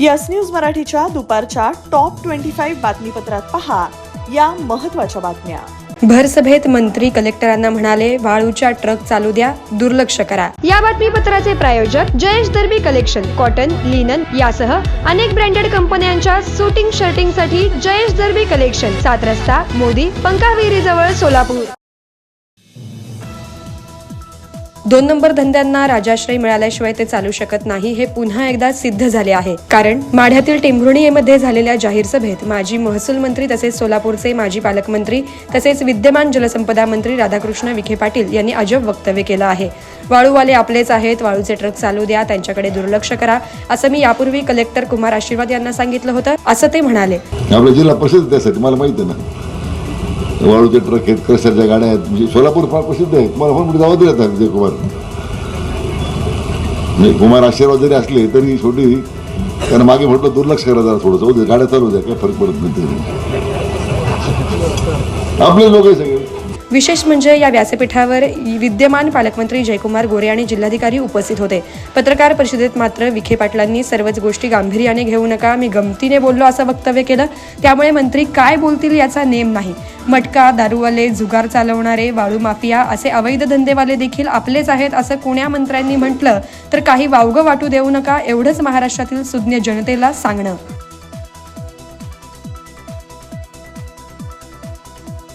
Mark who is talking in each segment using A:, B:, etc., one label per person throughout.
A: Yes news मराठीच्या दुपारच्या top twenty five बातमीपत्रात पहा या महत्त्वाच्या बातम्या.
B: भरसभेत मंत्री कलेक्टरांना म्हणाले वाळूच्या ट्रक चालू द्या दुर्लक्ष करा.
C: या बातमीपत्राचे प्रायोजक Jayesh Darbi collection cotton linen यासह अनेक ब्रँडेड कंपन्यांच्या सुटिंग शर्टिंगसाठी जयेश दर्बी कलेक्शन सात रस्ता मोदी पंकाविरी जवळ सोलापूर.
B: दोन नंबर धंद्यांना राजाश्रय मिळाल्याशिवाय ते चालू शकत नाही हे पुन्हा एकदा सिद्ध झाले आहे. कारण माढ्यातील टेंभुर्णीमध्ये झालेल्या जाहीर सभेत माजी महसूल मंत्री तसेच सोलापूरचे माजी पालकमंत्री तसेच विद्यमान जलसंपदा मंत्री राधाकृष्ण विखे पाटील यांनी अजब वक्तव्य केलं आहे. वाळूवाले आपलेच आहेत वाळूचे ट्रक चालू द्या त्यांच्याकडे दुर्लक्ष करा असं मी यापूर्वी कलेक्टर कुमार आशीर्वाद यांना सांगितलं होतं असं ते म्हणाले.
D: आपल्या जिल्हा त्यासाठी मला माहिती आहे ना. वाळूचे ट्रक आहेत क्रशरच्या गाड्या आहेत. म्हणजे सोलापूर फार प्रसिद्ध आहे. तुम्हाला फोन जावं दिला आता विजय कुमार. म्हणजे कुमार आशीर्वाद जरी असले तरी शेवटी त्यांना मागे म्हटलं दुर्लक्ष करा जरा थोडंसं. गाड्या चालू द्या काय फरक पडत नाही आपले लोक आहे सगळे
B: विशेष म्हणजे या व्यासपीठावर विद्यमान पालकमंत्री जयकुमार गोरे आणि जिल्हाधिकारी उपस्थित होते. पत्रकार परिषदेत मात्र विखे पाटलांनी सर्वच गोष्टी गांभीर्याने घेऊ नका मी गमतीने बोललो असं वक्तव्य केलं. त्यामुळे मंत्री काय बोलतील याचा नेम नाही. मटका दारूवाले जुगार चालवणारे वाळू माफिया असे अवैध धंदेवाले देखील आपलेच आहेत असं कोण्या मंत्र्यांनी म्हटलं. तर काही वावगं वाटू देऊ नका एवढंच महाराष्ट्रातील सुज्ञ जनतेला सांगणं.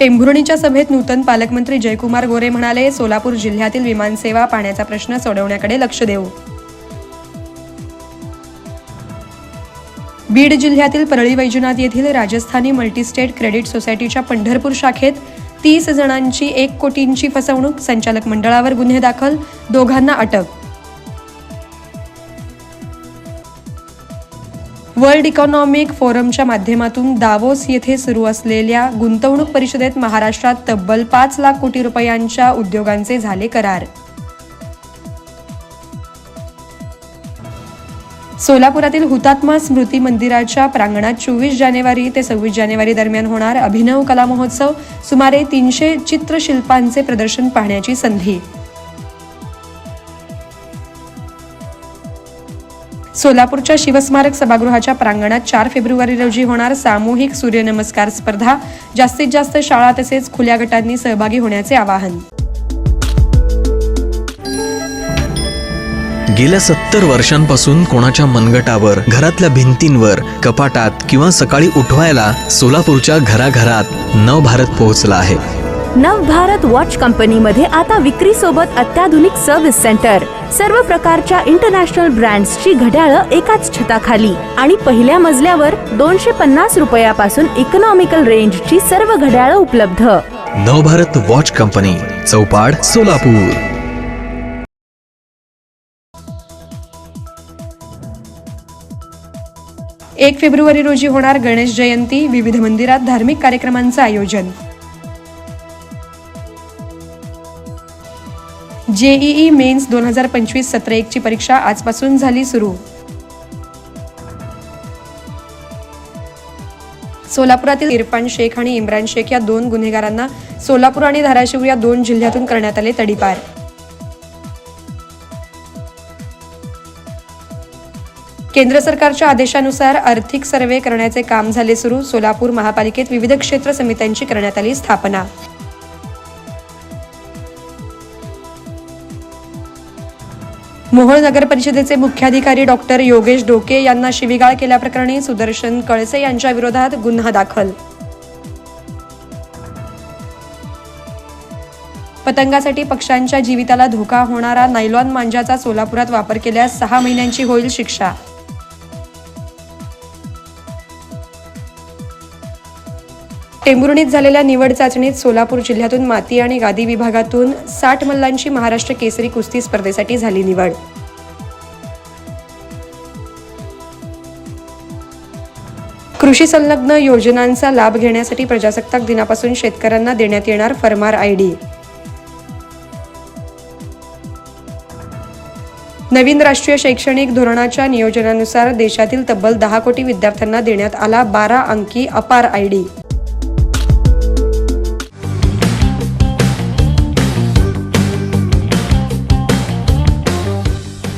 B: टेंभुर्णीच्या सभेत नूतन पालकमंत्री जयकुमार गोरे म्हणाले सोलापूर जिल्ह्यातील विमानसेवा पाण्याचा प्रश्न सोडवण्याकडे लक्ष देऊ. बीड जिल्ह्यातील परळी वैजनाथ येथील राजस्थानी मल्टीस्टेट क्रेडिट सोसायटीच्या पंढरपूर शाखेत तीस जणांची एक कोटींची फसवणूक संचालक मंडळावर गुन्हे दाखल दोघांना अटक. वर्ल्ड इकॉनॉमिक फोरमच्या माध्यमातून दावोस येथे सुरू असलेल्या गुंतवणूक परिषदेत महाराष्ट्रात तब्बल पाच लाख कोटी रुपयांच्या उद्योगांचे झाले करार. सोलापुरातील हुतात्मा स्मृती मंदिराच्या प्रांगणात चोवीस जानेवारी ते सव्वीस जानेवारी दरम्यान होणार अभिनव कला महोत्सव सुमारे तीनशे चित्रशिल्पांचे प्रदर्शन पाहण्याची संधी. सोलापूरच्या शिवस्मारक सभागृहाच्या प्रांगणात चार फेब्रुवारी रोजी होणार सामूहिक सूर्यनमस्कार स्पर्धा. जास्तीत जास्त शाळा तसेच खुल्या गटांनी सहभागी होण्याचे आवाहन.
E: गेल्या सत्तर वर्षांपासून कोणाच्या मनगटावर घरातल्या भिंतींवर कपाटात किंवा सकाळी उठवायला सोलापूरच्या घराघरात नवभारत पोहोचला आहे.
F: नवभारत वॉच कंपनीमध्ये आता विक्री सोबत अत्याधुनिक सर्व्हिस सेंटर सर्व प्रकारच्या इंटरनॅशनल ब्रँड्सची घड्याळं एकाच छताखाली. आणि पहिल्या मजल्यावर दोनशे पन्नास रुपयापासून इकॉनॉमिकल रेंजची सर्व घड्याळं उपलब्ध.
E: Navbharat watch company Chaupad Solapur.
B: एक फेब्रुवारी रोजी होणार गणेश जयंती विविध मंदिरात धार्मिक कार्यक्रमांचं आयोजन. जेईई मेन्स दोन हजार पंचवीस सत्र एकची परीक्षा आजपासून झाली सुरू. सोलापुरातील इरफान शेख आणि इम्रान शेख या दोन गुन्हेगारांना सोलापूर आणि धाराशिव या दोन जिल्ह्यातून करण्यात आले तडीपार. केंद्र सरकारच्या आदेशानुसार आर्थिक सर्वे करण्याचे काम झाले सुरू. सोलापूर महापालिकेत विविध क्षेत्र समित्यांची करण्यात आली स्थापना. मोहोळ नगर परिषदेचे मुख्याधिकारी डॉक्टर योगेश डोके यांना शिवीगाळ केल्याप्रकरणी सुदर्शन कळसे यांच्या विरोधात गुन्हा दाखल. पतंगासाठी पक्ष्यांच्या जीविताला धोका होणारा नायलॉन मांजाचा सोलापुरात वापर केल्यास सहा महिन्यांची होईल शिक्षा. टेंभुर्णीत झालेल्या निवड चाचणीत सोलापूर जिल्ह्यातून माती आणि गादी विभागातून साठ मल्लांची महाराष्ट्र केसरी कुस्ती स्पर्धेसाठी झाली निवड. कृषी संलग्न योजनांचा लाभ घेण्यासाठी प्रजासत्ताक दिनापासून शेतकऱ्यांना देण्यात येणार फरमार आयडी नवीन राष्ट्रीय शैक्षणिक धोरणाच्या नियोजनानुसार देशातील तब्बल दहा कोटी विद्यार्थ्यांना देण्यात आला बारा अंकी अपार आयडी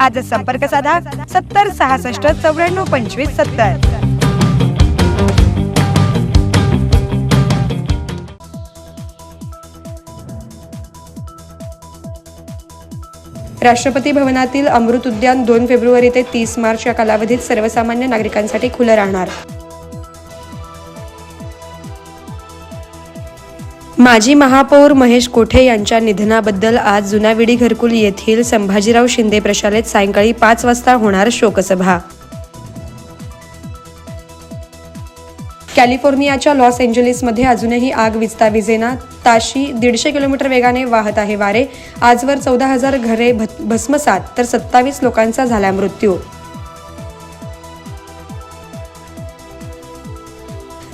C: आजच संपर्क साधा सत्तर सहासष्ट चौऱ्याण्णव पंचवीस सत्तर.
B: राष्ट्रपती भवनातील अमृत उद्यान दोन फेब्रुवारी ते तीस मार्च या कालावधीत सर्वसामान्य नागरिकांसाठी खुलं राहणार. माजी महापौर महेश कोठे यांच्या निधनाबद्दल आज जुनाविडी घरकुल येथील संभाजीराव शिंदे प्रशालेत सायंकाळी पाच वाजता होणार शोकसभा. कॅलिफोर्नियाच्या लॉस एंजलिसमध्ये अजूनही आग विजता विजेना ताशी दीडशे किलोमीटर वेगाने वाहत आहे वारे. आजवर चौदा हजार घरे भस्मसात तर सत्तावीस लोकांचा झाला मृत्यू.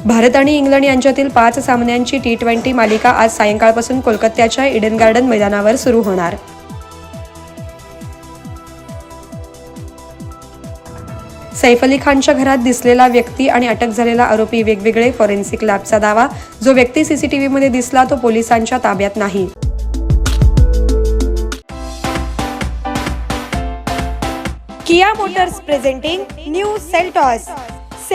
B: भारत आणि इंग्लंड यांच्यातील पाच सामन्यांची टी ट्वेंटी मालिका आज सायंकाळपासून कोलकात्याच्या इडन गार्डन मैदानावर सुरू होणार. सैफ अली खानच्या घरात दिसलेला व्यक्ती आणि अटक झालेला आरोपी वेगवेगळे फॉरेन्सिक लॅबचा दावा जो व्यक्ती सीसीटीव्हीमध्ये दिसला तो पोलिसांच्या ताब्यात नाही.
C: Kia Motors presenting new Seltos.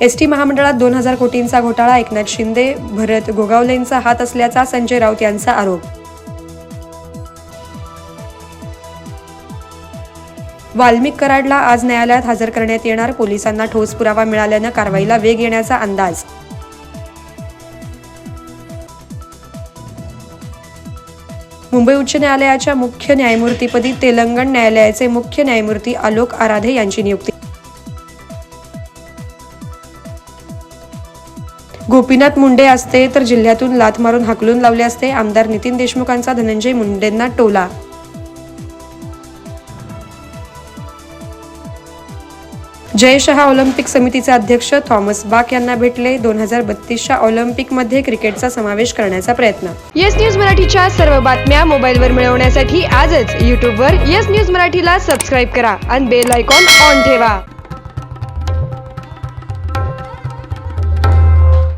B: S T महामंडळात दोन हजार कोटींचा घोटाळा एकनाथ शिंदे भरत गोगावलेंचा हात असल्याचा संजय राऊत यांचा आरोप. वाल्मिक कराडला आज न्यायालयात हजर करण्यात येणार पोलिसांना ठोस पुरावा मिळाल्यानं कारवाईला वेग येण्याचा अंदाज. मुंबई उच्च न्यायालयाच्या मुख्य न्यायमूर्तीपदी तेलंगण न्यायालयाचे मुख्य न्यायमूर्ती आलोक आराधे यांची नियुक्ती. गोपीनाथ मुंडे असते तर जिल्ह्यातून लाथ मारून हाकलून लावले असते. आमदार नितीन देशमुखांचा धनंजय मुंडेंना टोला. जय शहा ऑलिम्पिक समितीचे अध्यक्ष थॉमस बाक यांना भेटले. दोन हजार बत्तीसच्या ऑलिम्पिकमध्ये क्रिकेटचा समावेश करण्याचा प्रयत्न.
C: येस न्यूज मराठीच्या सर्व बातम्या मोबाईलवर मिळवण्यासाठी आजच यूट्यूबवर येस न्यूज मराठीला सबस्क्राईब करा आणि बेल आयकॉन ऑन ठेवा.